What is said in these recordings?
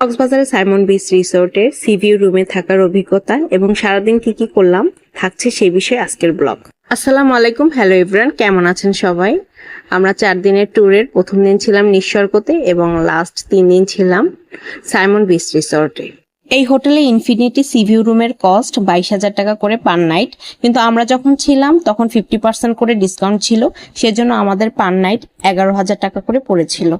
কক্সবাজারে Simon beach রিসোর্টে sea view রুমে থাকার অভিজ্ঞতা এবং সারাদিন কি কি করলাম থাকছে সেই বিষয়ে আজকের ব্লগ। আসসালামু আলাইকুম, হ্যালো ইব্রান কেমন আছেন সবাই? আমরা চার দিনের ট্যুরের প্রথম দিন ছিলাম নিঃস্বর্গতে এবং লাস্ট তিন দিন ছিলাম সাইমন বিচ রিসোর্টে। এই হোটেলে ইনফিনিটি সিভিউ রুমের কস্ট বাইশ হাজার টাকা করে পার নাইট, কিন্তু আমরা যখন ছিলাম তখন ফিফটি পার্সেন্ট করে ডিসকাউন্ট ছিল, সেজন্য আমাদের পার নাইট এগারো হাজার টাকা করে পড়েছিল।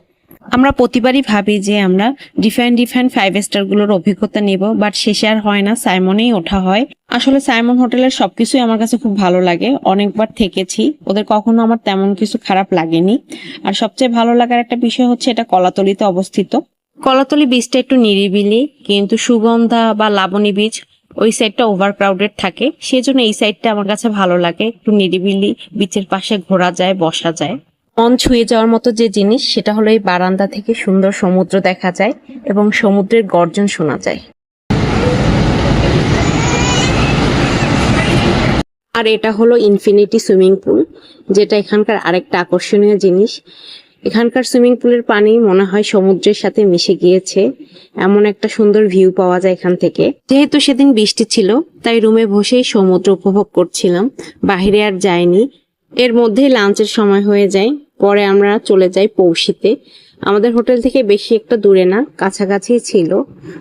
আমরা প্রতিবারই ভাবি যে আমরা ডিফারেন্ট ডিফারেন্ট ফাইভ স্টারগুলোর অভিজ্ঞতা নেব বাট শেষে আর হয় না, সাইমনেই ওঠা হয়। আসলে সাইমন হোটেলের সবকিছুই আমার কাছে খুব ভালো লাগে, অনেকবার থেকেছি, ওদের কখনো আমার তেমন কিছু খারাপ লাগেনি। আর সবচেয়ে ভালো লাগার একটা বিষয় হচ্ছে এটা কলাতলিতে অবস্থিত। কলাতলি বীজটা একটু নিরিবিলি, কিন্তু সুগন্ধা বা লাবণী বীজ ওই সাইডটা ওভার ক্রাউডেড থাকে। সেজন্য এই সাইডটা আমার কাছে ভালো লাগে, একটু নিরিবিলি বিচের পাশে ঘোরা যায়, বসা যায়। মন ছুঁয়ে যাওয়ার মতো যে জিনিস, সেটা হলো এই বারান্দা থেকে সুন্দর সমুদ্র দেখা যায় এবং সমুদ্রের গর্জন শোনা যায়। আর এটা হলো ইনফিনিটি সুইমিং পুল, যেটা এখানকার আরেকটা আকর্ষণীয় জিনিস। এখানকার সুইমিং পুলের পানি মনে হয় সমুদ্রের সাথে মিশে গিয়েছে। এমন একটা সুন্দর ভিউ পাওয়া যায় এখান থেকে। যেহেতু সেদিন বৃষ্টি ছিল, তাই রুমে বসেই সমুদ্র উপভোগ করছিলাম। বাইরে আর যাইনি। এর মধ্যেই লাঞ্চের সময় হয়ে যায়। পরে আমরা চলে যাই পৌষিতে। আমাদের হোটেল থেকে বেশি একটা দূরে না, কাছাকাছি ছিল।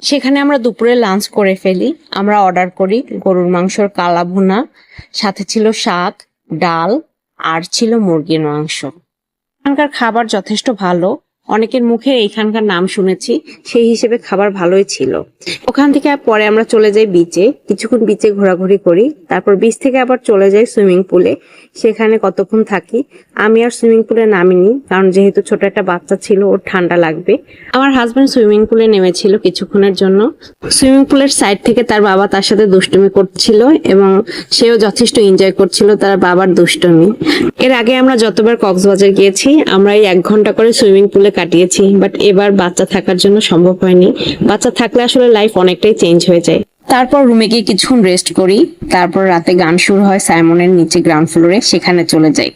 সেখানে আমরা দুপুরে লাঞ্চ করে ফেলি। আমরা অর্ডার করি গরুর মাংসর কালা ভুনা, সাথে ছিল শাক, ডাল, আর ছিল মুরগির মাংস। এখানকার খাবার যথেষ্ট ভালো। অনেকের মুখে এইখানকার নাম শুনেছি, সেই হিসেবে খাবার ভালোই ছিল। ওখান থেকে পরে আমরা চলে যাই বিচে কিছুক্ষণ বিচে ঘোরাঘুরি করি, তারপর বিচ থেকে আবার চলে যাই সুইমিং পুলে সেখানে কতক্ষণ থাকি। আমি আর সুইমিং পুলে নামিনি, কারণ যেহেতু ছোট একটা বাচ্চা ছিল, ওর ঠান্ডা লাগবে। আমার হাজব্যান্ড সুইমিং পুলে নেমেছিল কিছুক্ষণের জন্য। সুইমিং পুলের সাইড থেকে তার বাবা তার সাথে দুষ্টুমি করছিল এবং সেও যথেষ্ট এনজয় করছিল তার বাবার দুষ্টুমি। এর আগে আমরা যতবার কক্সবাজার গিয়েছি, আমরা এই এক ঘণ্টা করে সুইমিং পুলে কাটিয়েছি বাট এবার বাচ্চা থাকার জন্য সম্ভব হয়নি। বাচ্চা থাকলে আসলে লাইফ অনেকটাই চেঞ্জ হয়ে যায়। তারপর রুমে গিয়ে কিছুক্ষণ রেস্ট করি। তারপর রাতে গান শুরু হয় সাইমনের নিচে গ্রাউন্ড ফ্লোরে সেখানে চলে যাই।